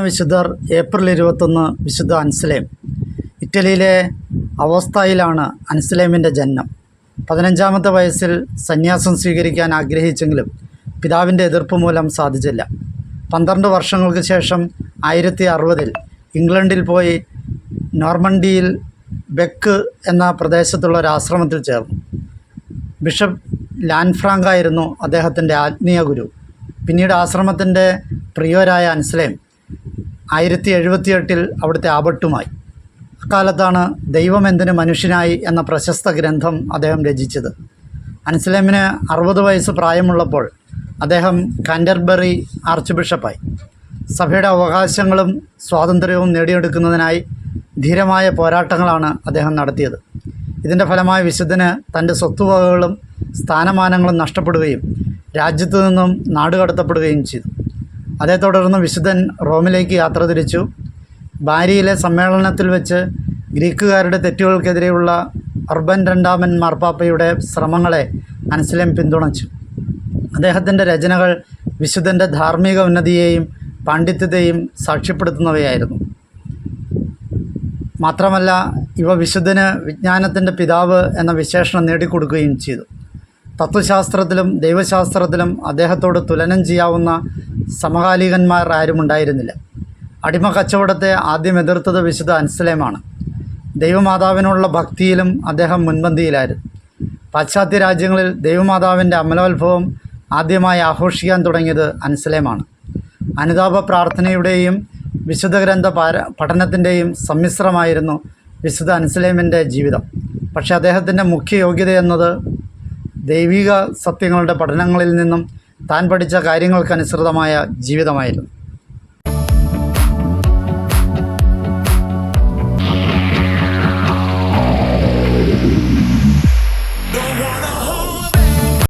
വിശുദ്ധർ ഏപ്രിൽ ഇരുപത്തൊന്ന് വിശുദ്ധ അൻസലേം. ഇറ്റലിയിലെ അവസ്ഥയിലാണ് അൻസലേമിന്റെ ജന്മം പതിനഞ്ചാമത്തെ വയസ്സിൽ സന്യാസം സ്വീകരിക്കാൻ ആഗ്രഹിച്ചെങ്കിലും പിതാവിന്റെ എതിർപ്പ് മൂലം സാധിച്ചില്ല. പന്ത്രണ്ട് വർഷങ്ങൾക്ക് ശേഷം ആയിരത്തി അറുപതിൽ ഇംഗ്ലണ്ടിൽ പോയി നോർമണ്ടിയിൽ ബെക്ക് എന്ന പ്രദേശത്തുള്ള ഒരു ആശ്രമത്തിൽ ചേർന്നു. ബിഷപ്പ് ലാൻഫ്രാങ്ക് ആയിരുന്നു അദ്ദേഹത്തിന്റെ ആത്മീയ ഗുരു. പിന്നീട് ആശ്രമത്തിന്റെ പ്രിയരായ അൻസലേം ആയിരത്തി എഴുപത്തിയെട്ടിൽ അവിടുത്തെ ആപട്ടുമായി. അക്കാലത്താണ് ദൈവം എന്തിന് മനുഷ്യനായി എന്ന പ്രശസ്ത ഗ്രന്ഥം അദ്ദേഹം രചിച്ചത്. അൻസലേമിന് അറുപത് വയസ്സ് പ്രായമുള്ളപ്പോൾ അദ്ദേഹം കാൻഡർബറി ആർച്ച് ബിഷപ്പായി സഭയുടെ അവകാശങ്ങളും സ്വാതന്ത്ര്യവും നേടിയെടുക്കുന്നതിനായി ധീരമായ പോരാട്ടങ്ങളാണ് അദ്ദേഹം നടത്തിയത്. ഇതിന്റെ ഫലമായി വിശുദ്ധന് തന്റെ സ്വത്തുവകകളും സ്ഥാനമാനങ്ങളും നഷ്ടപ്പെടുകയും രാജ്യത്തു നിന്നും നാടുകടത്തപ്പെടുകയും ചെയ്തു. അതേ തുടർന്ന് വിശുദ്ധൻ റോമിലേക്ക് യാത്ര തിരിച്ചു. ബാരിയിലെ സമ്മേളനത്തിൽ വെച്ച് ഗ്രീക്കുകാരുടെ തെറ്റുകൾക്കെതിരെയുള്ള അർബൻ രണ്ടാമൻ മാർപ്പാപ്പയുടെ ശ്രമങ്ങളെ അൻസലേം പിന്തുണച്ചു. അദ്ദേഹത്തിന്റെ രചനകൾ വിശുദ്ധന്റെ ധാർമ്മിക ഉന്നതിയെയും പാണ്ഡിത്യത്തെയും സാക്ഷ്യപ്പെടുത്തുന്നവയായിരുന്നു. മാത്രമല്ല ഇവ വിശുദ്ധന് വിജ്ഞാനത്തിന്റെ പിതാവ് എന്ന വിശേഷണം നേടിക്കൊടുക്കുകയും ചെയ്തു. തത്വശാസ്ത്രത്തിലും ദൈവശാസ്ത്രത്തിലും അദ്ദേഹത്തോട് തുലനം ചെയ്യാവുന്ന സമകാലികന്മാർ ആരും ഉണ്ടായിരുന്നില്ല. അടിമ കച്ചവടത്തെ ആദ്യം എതിർത്തത് വിശുദ്ധ അൻസലേമാണ്. ദൈവമാതാവിനുള്ള ഭക്തിയിലും അദ്ദേഹം മുൻപന്തിയിലായിരുന്നു. പാശ്ചാത്യ രാജ്യങ്ങളിൽ ദൈവമാതാവിന്റെ അമലോത്ഭവം ആദ്യമായി ആഘോഷിക്കാൻ തുടങ്ങിയത് അൻസലേമാണ്. അനുതാപ പ്രാർത്ഥനയുടെയും വിശുദ്ധ ഗ്രന്ഥ പഠനത്തിന്റെയും സമ്മിശ്രമായിരുന്നു വിശുദ്ധ അൻസലേമിന്റെ ജീവിതം. പക്ഷേ അദ്ദേഹത്തിന്റെ മുഖ്യ യോഗ്യത എന്നത് ദൈവിക സത്യങ്ങളുടെ പഠനങ്ങളിൽ നിന്നും താൻ പഠിച്ച കാര്യങ്ങൾക്കനുസൃതമായ ജീവിതമായിരുന്നു.